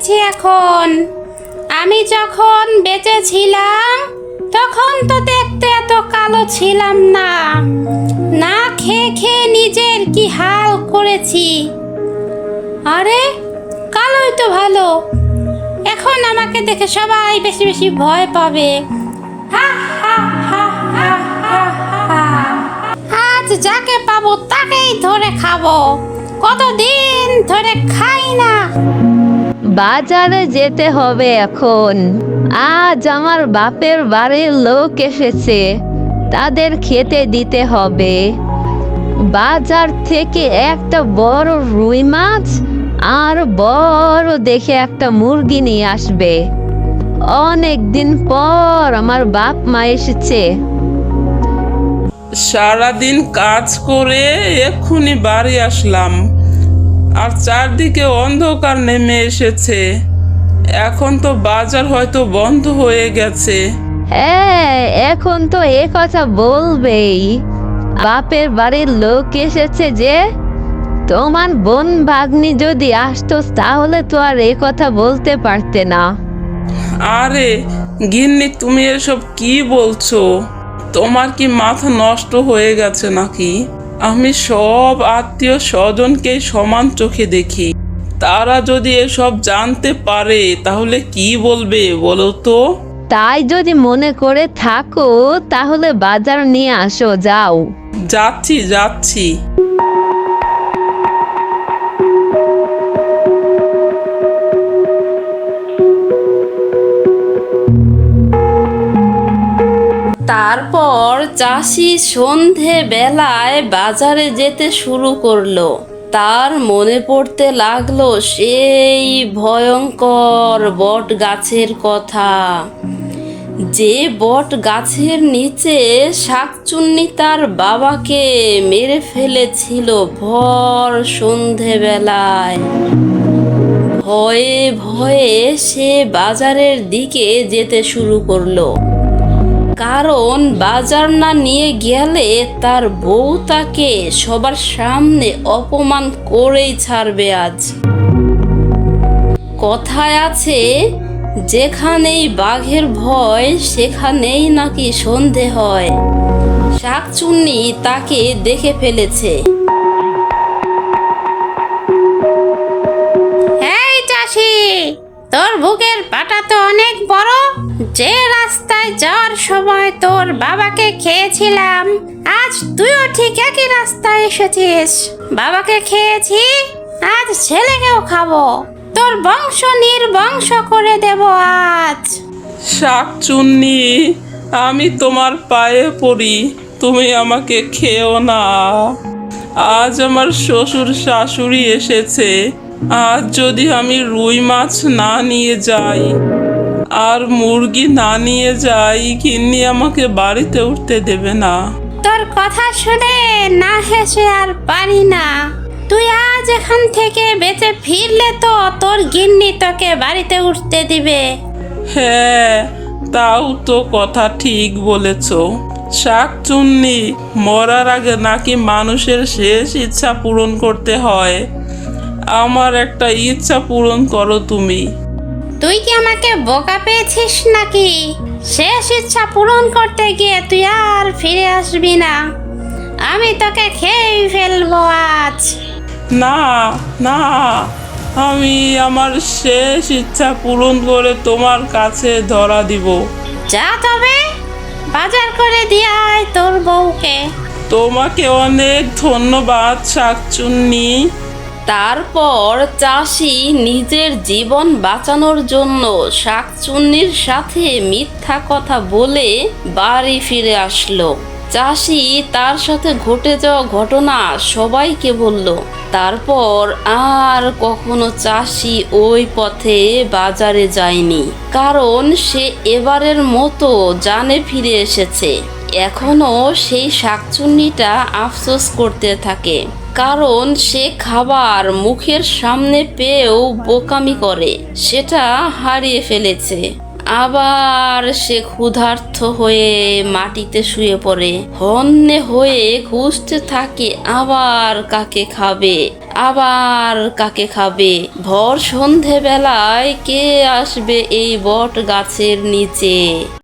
পেয়েছি এখন। আমি যখন বেঁচে ছিলাম, তখন তো দেখতে এত কালো ছিলাম না। না খেয়ে খেয়ে নিজের কি হাল করেছি? আরে, কালোই তো ভালো। এখন আমাকে দেখে সবাই বেশি বেশি ভয় পাবে। আজ যাকে পাবো তাকেই ধরে খাব। কতদিন ধরে খাই না। বাজারে যেতে হবে এখন। আজ আমার বাপের বাড়ির লোক এসেছে। তাদের খেতে দিতে হবে। বাজার থেকে একটা বড় রুই মাছ আর বড় দেখে একটা মুরগি নিয়ে আসবে। অনেক দিন পর আমার বাপ মা এসেছে। সারাদিন কাজ করে এক্ষুনি বাড়ি আসলাম। আর চারদিকে অন্ধকার নেমে এসেছে। এখন তো বাজার হয়তো বন্ধ হয়ে গেছে। হ্যাঁ এখন তো এ কথা বলবেই। বাপের বাড়ির লোক এসেছে যে তোমার বোন ভাগ্নি যদি আসতো তাহলে তো আর এ কথা বলতে পারতে না। আরে গিন্নি তুমি এসব কি বলছো? তোমার কি মাথা নষ্ট হয়ে গেছে নাকি? আমি সব আত্মীয় স্বজনকে সমান চোখে দেখি। তারা যদি এসব জানতে পারে তাহলে কি বলবে বলো তো? তাই যদি মনে করে থাকো তাহলে বাজার নিয়ে আসো যাও। যাচ্ছি যাচ্ছি। তারপর চাষি সন্ধে বেলায় বাজারে যেতে শুরু করল। তার মনে পড়তে লাগল সেই ভয়ঙ্কর বট গাছের কথা। যে বট গাছের নিচে শাকচুন্নি তার বাবাকে মেরে ফেলেছিল ভর সন্ধেবেলায়। ভয়ে ভয়ে সে বাজারের দিকে যেতে শুরু করল। কারণ বাজার না নিয়ে গেলে তার বউ তাকে সবার সামনে অপমান করেই ছাড়বে আজ। কথায় আছে, যেখানেই বাঘের ভয়, সেখানেই নাকি সন্ধে হয়। শাকচুন্নি তাকে দেখে ফেলেছে। চাষি, তোর বুকের পাটা তো অনেক বড়। যে রাস্তায় যাওয়ার সময় তোর বাবাকে খেয়েছিলাম, আজ তুইও ঠিক একই রাস্তায় এসেছিস। বাবাকে খেয়েছি, আজ ছেলেকেও খাব। তোর বংশ নির্বংশ করে দেব আজ। শাক চুন্নি, আমি তোমার পায়ে পড়ি, তুমি আমাকে খেও না। আজ আমার শ্বশুর শাশুড়ি এসেছে, আজ যদি আমি রুই মাছ না নিয়ে যাই আর মুরগি না নিয়ে যাই কিন্নি আমাকে বাড়িতে উঠতে দেবে না। তোর কথা শুনে না হেসে আর পারি না। তুই আজ এখান থেকে বেঁচে ফিরলে তো তোর গিন্নি তোকে বাড়িতে উঠতে দিবে। হ্যাঁ তাও তো কথা ঠিক বলেছ। শাক চুন্নি মরার আগে নাকি মানুষের শেষ ইচ্ছা পূরণ করতে হয়। আমার একটা ইচ্ছা পূরণ করো তুমি। তুই কি আমাকে বোকা পেয়েছিস নাকি? শেষ ইচ্ছা পূরণ করতে গিয়ে তুই আর ফিরে আসবি না। আমি তোকে খেয়েই ফেলব আজ। না না আমি আমার শেষ ইচ্ছা পূরণ করে তোমার কাছে ধরা দিব। যা তবে বাজার করে দিয়ে আয় তোর বউকে। তোমাকে অনেক ধন্যবাদ শাকচুন্নি। তারপর চাষি নিজের জীবন বাঁচানোর জন্য শাকচুন্নির সাথে মিথ্যা কথা বলে বাড়ি ফিরে আসলো। চাষি তার সাথে ঘটে যাওয়া ঘটনা সবাইকে বলল, তারপর আর কখনো চাষি ওই পথে বাজারে যায়নি, কারণ সে এবারের মতো জানে ফিরে এসেছে। এখনও সেই শাকচুন্নিটা আফসোস করতে থাকে। কারণ সে খাবার মুখের সামনে পেয়েও বোকামি করে। সেটা হারিয়ে ফেলেছে। আবার সে ক্ষুধার্থ হয়ে মাটিতে শুয়ে পড়ে। হন্যে হয়ে খুঁজতে থাকে আবার কাকে খাবে, আবার কাকে খাবে। ভর সন্ধেবেলায় কে আসবে এই বট গাছের নিচে?